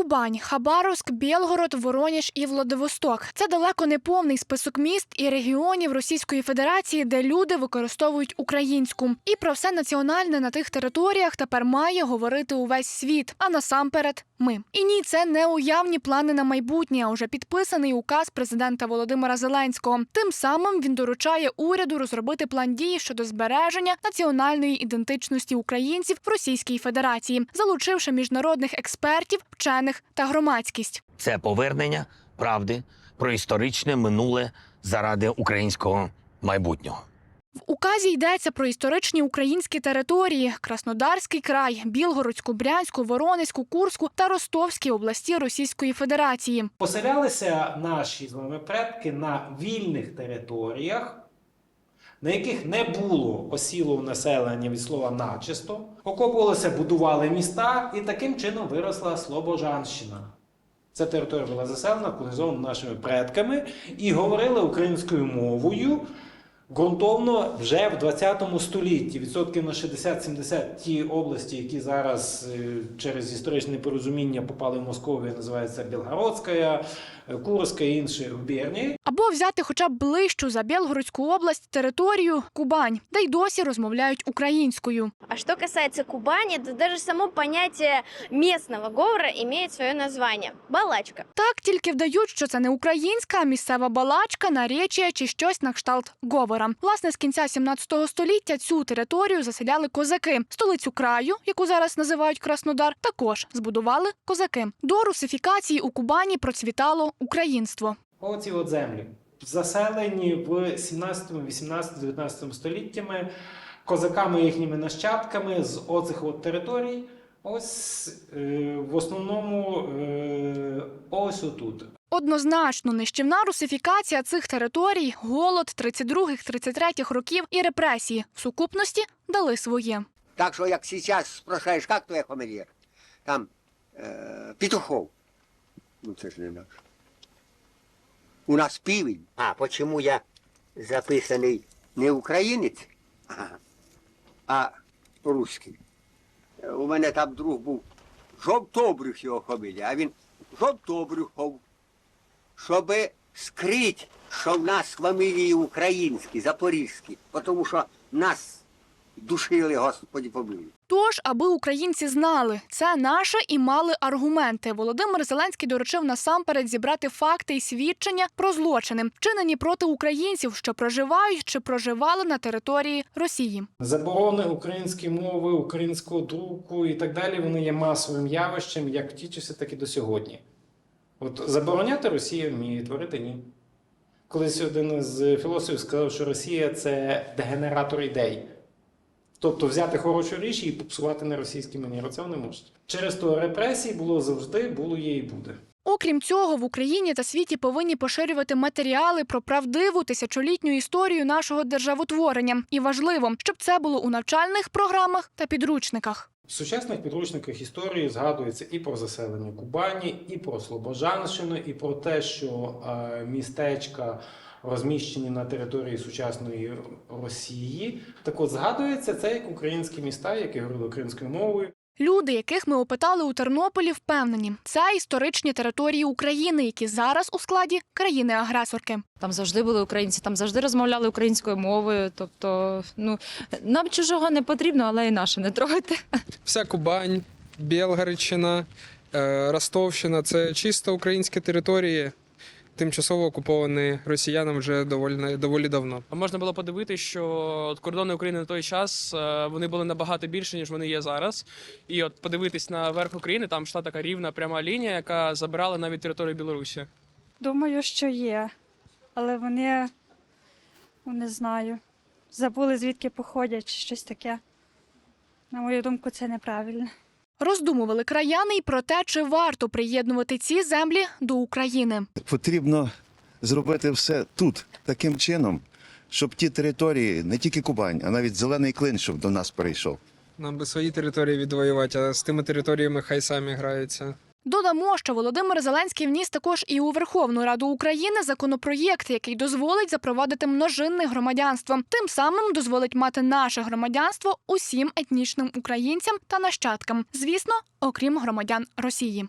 Кубань, Хабаровськ, Білгород, Вороніж і Владивосток. Це далеко не повний список міст і регіонів Російської Федерації, де люди використовують українську. І про все національне на тих територіях тепер має говорити увесь світ, а насамперед ми. І ні, це не уявні плани на майбутнє, а уже підписаний указ президента Володимира Зеленського. Тим самим він доручає уряду розробити план дій щодо збереження національної ідентичності українців в Російській Федерації, залучивши міжнародних експертів, вчених та громадськість. Це повернення правди про історичне минуле заради українського майбутнього. В указі йдеться про історичні українські території: Краснодарський край, Білгородську, Брянську, Воронезьку, Курську та Ростовські області Російської Федерації. Поселялися наші з вами предки на вільних територіях, на яких не було осілого населення від слова начисто. Окопувалися, будували міста, і таким чином виросла Слобожанщина. Ця територія була заселена, колонізована нашими предками і говорили українською мовою ґрунтовно вже в 20 столітті. Відсотків на 60-70 ті області, які зараз е, через історичне порозуміння попали в Московію, називаються Білгородська, Курська і інші губернії. Або взяти хоча б ближчу за Білгородську область територію Кубань, де й досі розмовляють українською. А что касается Кубани, то даже само понятие местного говора имеет свое название – балачка. Так тільки вдають, що це не українська, а місцева балачка, наречія чи щось на кшталт говора. Власне, з кінця 17 століття цю територію заселяли козаки. Столицю краю, яку зараз називають Краснодар, також збудували козаки. До русифікації у Кубані процвітало українство. Оці от землі заселені в 17, 18, 19 століттями козаками їхніми нащадками з оцих от територій. Ось е, в основному е, ось отут. Однозначно, нищівна русифікація цих територій, голод 32-33 років і репресії в сукупності дали своє. Так что, як сейчас спрашиваешь, как твоя фамилия? Там э, Петухов. Ну, це ж не наш. У нас півень. А почему я записаний не українець, а, а русський? Е, У мене там друг був Жовтобрюх його фамілія, а він Жовтобрюхов. Щоби скрить, що в нас фамілії українські, запорізькі, тому що нас душили, Господі помилуй. Тож, аби українці знали, це наше і мали аргументи. Володимир Зеленський доручив насамперед зібрати факти і свідчення про злочини, вчинені проти українців, що проживають чи проживали на території Росії. Заборони української мови, українського друку і так далі, вони є масовим явищем як в ті часи, так і до сьогодні. От забороняти Росія вміє, творити ні. Колись один з філософів сказав, що Росія це дегенератор ідей. Тобто взяти хорошу річ і попсувати на російській манері. Це вони можуть. Через то репресії було завжди, було є і буде. Окрім цього, в Україні та світі повинні поширювати матеріали про правдиву тисячолітню історію нашого державотворення. І важливо, щоб це було у навчальних програмах та підручниках. В сучасних підручниках історії згадується і про заселення Кубані, і про Слобожанщину, і про те, що е, містечка розміщені на території сучасної Росії. Так от згадується це як українські міста, які говорили українською мовою. Люди, яких ми опитали у Тернополі, впевнені, це історичні території України, які зараз у складі країни-агресорки. Там завжди були українці, там завжди розмовляли українською мовою. Тобто, ну нам чужого не потрібно, але і наше не трогайте. вся Кубань, Білгородщина, е, Ростовщина це чисто українські території, тимчасово окуповані росіянам вже доволі, доволі давно. А Можна було подивитися, що от кордони України на той час е, вони були набагато більше, ніж вони є зараз. І от подивитись на верх України, там йшла така рівна пряма лінія, яка забирала навіть територію Білорусі. Думаю, що є. Але вони, ну, не знаю, забули звідки походять чи щось таке. На мою думку, це неправильно. Роздумували краяни й про те, чи варто приєднувати ці землі до України. Потрібно зробити все тут таким чином, щоб ті території, не тільки Кубань, а навіть зелений клин, щоб до нас прийшов. Нам би свої території відвоювати, а з тими територіями хай самі граються. Додамо, що Володимир Зеленський вніс також і у Верховну Раду України законопроєкт, який дозволить запровадити множинне громадянство. Тим самим дозволить мати наше громадянство усім етнічним українцям та нащадкам, звісно, окрім громадян Росії.